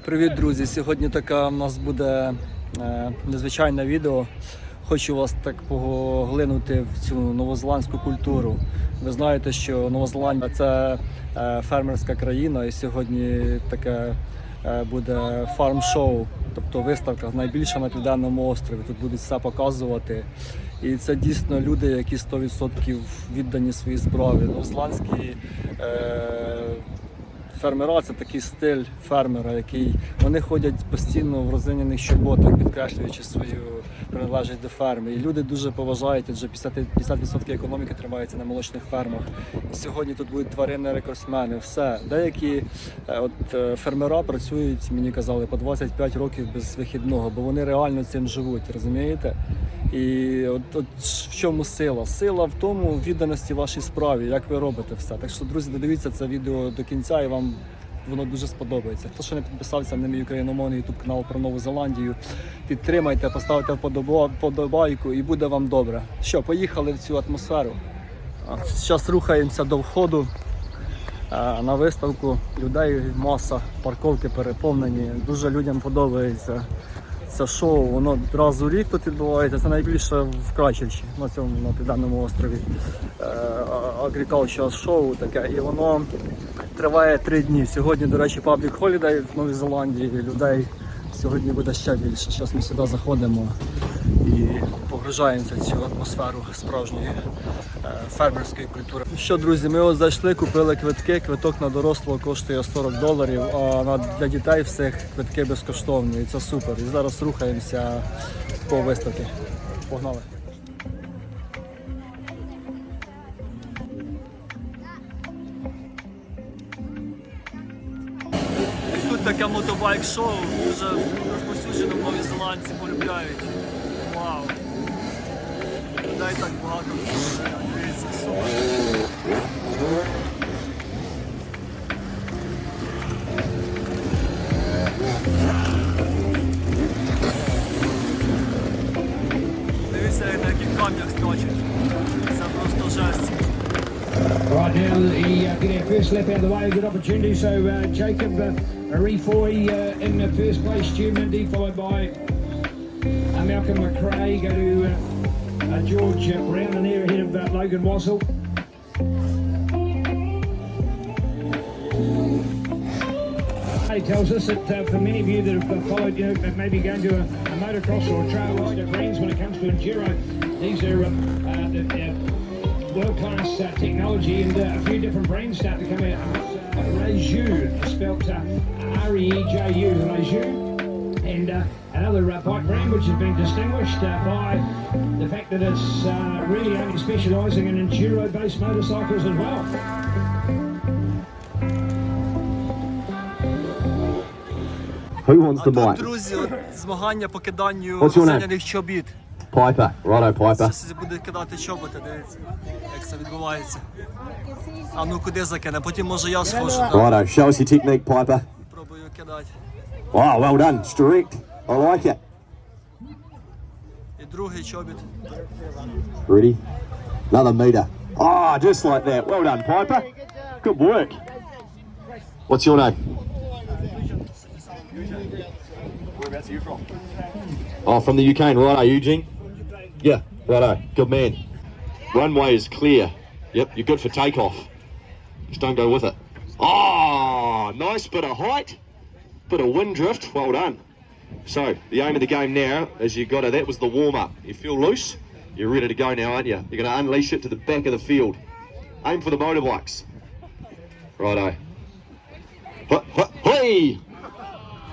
Привіт, друзі! Сьогодні така в нас буде е, незвичайне відео. Хочу вас так поглинути в цю новозеландську культуру. Ви знаєте, що Новозеландія це е, фермерська країна, і сьогодні таке е, буде фарм-шоу, тобто виставка найбільша на південному острові. Тут будуть все показувати. І це дійсно люди, які 100% віддані своїй справі. Новозеландські е, Фермера це такий стиль фермера, який вони ходять постійно в розиняних чоботах, підкреслюючи свою приналежність до ферми. І люди дуже поважають, адже 50%, 50% економіки тримається на молочних фермах. Сьогодні тут будуть тварини рекордсмени. Все. Деякі е, от, е, фермера працюють, мені казали, по 25 років без вихідного, бо вони реально цим живуть, розумієте? І от, от в чому сила? Сила в тому відданості вашій справі, як ви робите все. Так що, друзі, додивіться це відео до кінця і вам воно дуже сподобається. Хто ще не підписався на мій україномовний ютуб канал про Нову Зеландію, підтримайте, поставте вподоба- вподобайку і буде вам добре. Що, поїхали в цю атмосферу. Зараз рухаємося до входу е, на виставку. Людей маса, парковки переповнені. Дуже людям подобається це шоу, воно раз у рік тут відбувається. Це найбільше в Крачевчі на цьому на південному острові. Agricultural шоу таке. І воно триває три дні. Сьогодні, до речі, паблік холідей в Новій Зеландії. Людей сьогодні буде ще більше. Зараз ми сюди заходимо і погружаємося в цю атмосферу справжньої е, фермерської культури. Що, друзі, ми ось зайшли, купили квитки. Квиток на дорослого коштує 40 доларів, а для дітей всіх квитки безкоштовні. І це супер. І зараз рухаємося по виставці. Погнали. таке мотобайк-шоу, дуже розповсюджено в Новій Зеландці, полюбляють. Вау! Людей так багато. Дивіться, супер. Дивіться, на яких камнях скачуть. Це просто жесть. Right now, he uh, get our first lap out of the way. Good opportunity. So uh, Jacob uh, Arifoy uh, in the first place, Stu Mindy, followed by uh, Malcolm McRae. Go to uh, uh, George uh, Brown in there ahead of uh, Logan Wassell. He tells us that uh, for many of you that have followed, you know, maybe going to a, a motocross or a trail ride at Greens when it comes to enduro, these are uh, the, world-class uh, technology and uh, a few different brands start to come out. Uh, Reju, spelt uh, R-E-E-J-U, Reju, and uh, another uh, bike brand which has been distinguished uh, by the fact that it's uh, really only specialising in enduro-based motorcycles as well. Who wants А the тут, bike? друзі, от змагання по киданню What's your name? зелених чобіт. Piper. Righto, Piper. Зараз буде кидати чоботи, дивіться, як це відбувається. А ну куди закине? Потім може я схожу, да, Righto. Show us your technique, Piper. пробую кидати. Oh, well done. Strict. I like it. І другий чобіт. Ready? Another meter. Oh, just like that. Well done, Piper. Good work. What's your name? Whereabouts are you from? Oh, from the UK. Righto, Eugene. Yeah. Righto. Good man. Runway is clear. Yep, you're good for takeoff. Just don't go with it. Oh, nice bit of height. Bit of wind drift. Well done. So, the aim of the game now is you got to, that was the warm up. You feel loose, you're ready to go now, aren't you? You're going to unleash it to the back of the field. Aim for the motorbikes. Righto. Hu- hu- Hey!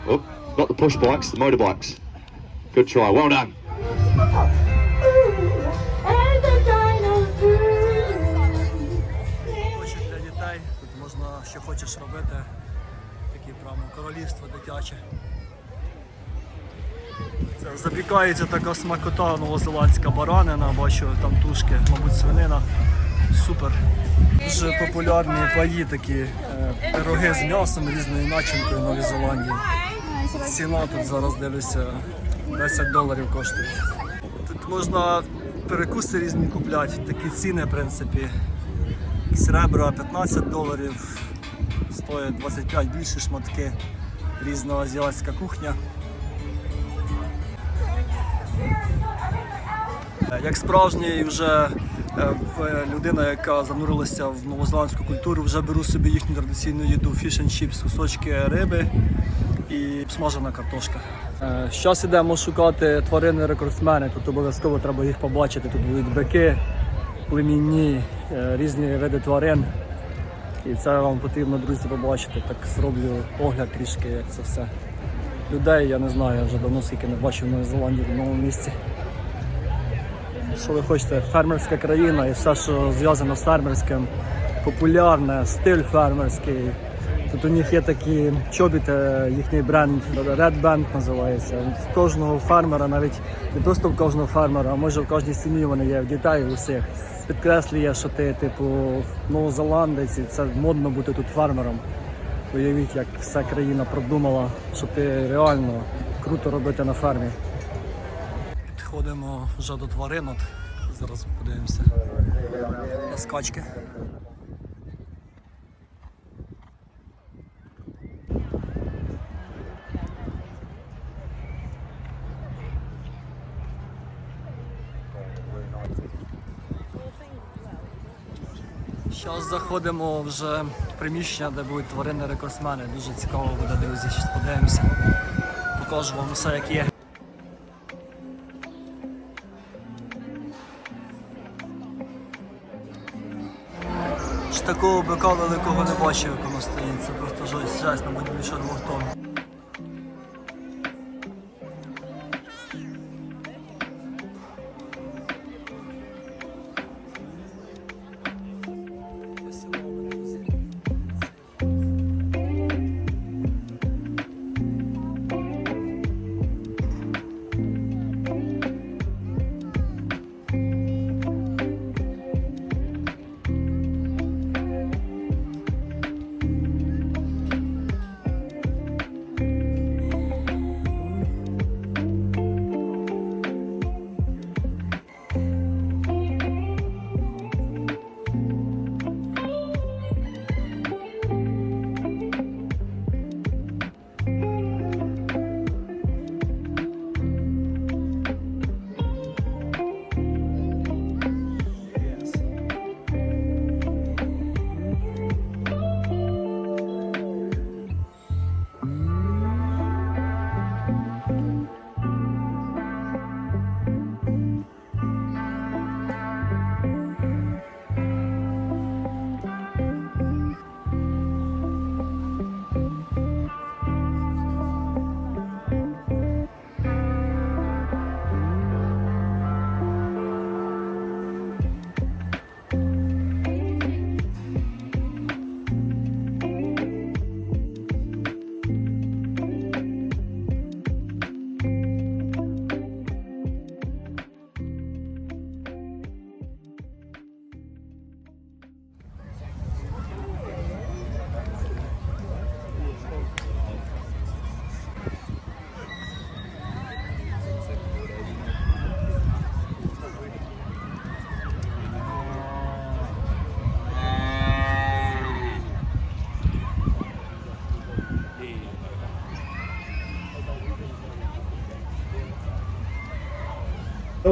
Oh, not the push bikes, the motorbikes. Good try. Well done. Хочеш робити. Таке прямо королівство дитяче. Це запікається така смакота новозеландська баранина, бачу там тушки, мабуть, свинина. Супер. Дуже популярні паї такі е, пироги з м'ясом, різною начинкою в Новій Зеландії. Ціна тут зараз дивлюся 10 доларів коштує. Тут можна перекуси різні купляти, такі ціни, в принципі. Якісь 15 доларів, стоять 25 більші шматки. різна азіатська кухня. Е, Як справжній вже е, людина, яка занурилася в новозеландську культуру, вже беру собі їхню традиційну їду фіш and кусочки риби і смажена картошка. Зараз йдемо шукати тварини рекордсмени. Тут обов'язково треба їх побачити. Тут будуть бики, племінні, е, різні види тварин. І це вам потрібно, друзі, побачити. Так зроблю огляд трішки, як це все. Людей я не знаю, я вже давно скільки не бачив в Новій Зеландії в новому місці. Що ви хочете? Фермерська країна і все, що зв'язано з фермерським, популярне, стиль фермерський. Тут у них є такі чобіти, їхній бренд Red Band називається. В кожного фермера, навіть не просто в кожного фермера, а може в кожній сім'ї вони є, в дітей у всіх. Підкреслює, що ти, типу, новозеландець, і це модно бути тут фермером. Уявіть, як вся країна продумала, що ти реально круто робити на фермі. Підходимо вже до тваринок. Зараз подивимося на скачки. Зараз заходимо вже в приміщення, де будуть тварини рекордсмени. Дуже цікаво буде, друзі. Зараз подивимося. Покажу вам все, як є. Такого бика великого не бачив, як воно стоїть. Це просто жесть, жесть, мабуть, більше двох тонн.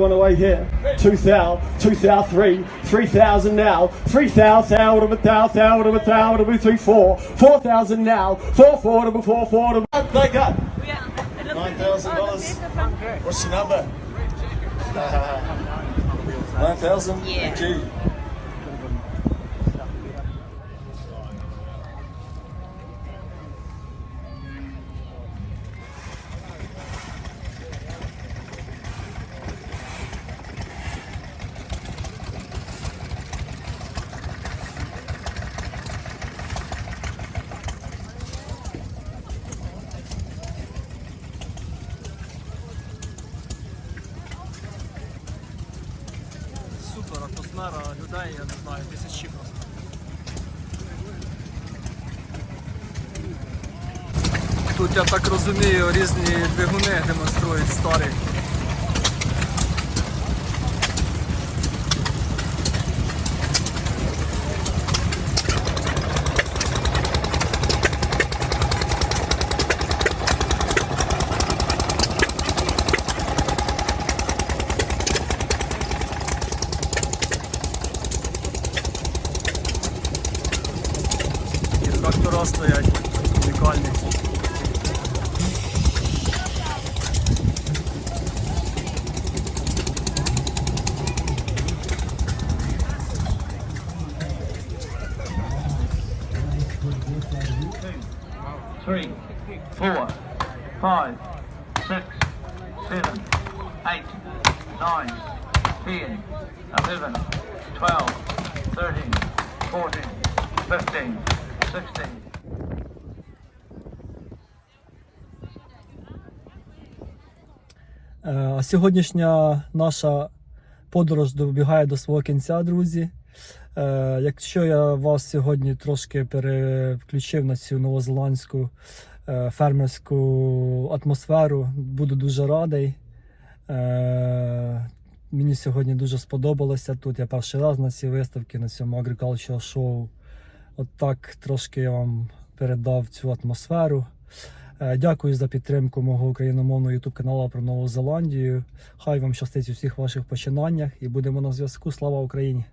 I away here. 2,000, 2,000, 3, 3,000 now, 3,000, 1,000, 1,000, 1,000, 3, 4, 4,000 now, 4, 4, 4, 4, 4, they got $9,000. What's the number? 9,000? Yeah. Супер атмосфера людей, я не знаю, тисячі просто. Тут, я так розумію, різні двигуни демонструють старі. Five, six, seven, eight, nine, ten, eleven, twelve, thirteen, fourteen, fifteen, sixteen. Е, сьогоднішня наша подорож добігає до свого кінця, друзі. Е, Якщо я вас сьогодні трошки переключив на цю новозеландську е, фермерську атмосферу, буду дуже радий. Е, Мені сьогодні дуже сподобалося тут. Я перший раз на цій виставці, на цьому Agricultural Show. От так трошки я вам передав цю атмосферу. Дякую за підтримку мого україномовного youtube каналу про Нову Зеландію. Хай вам щастить у всіх ваших починаннях і будемо на зв'язку. Слава Україні!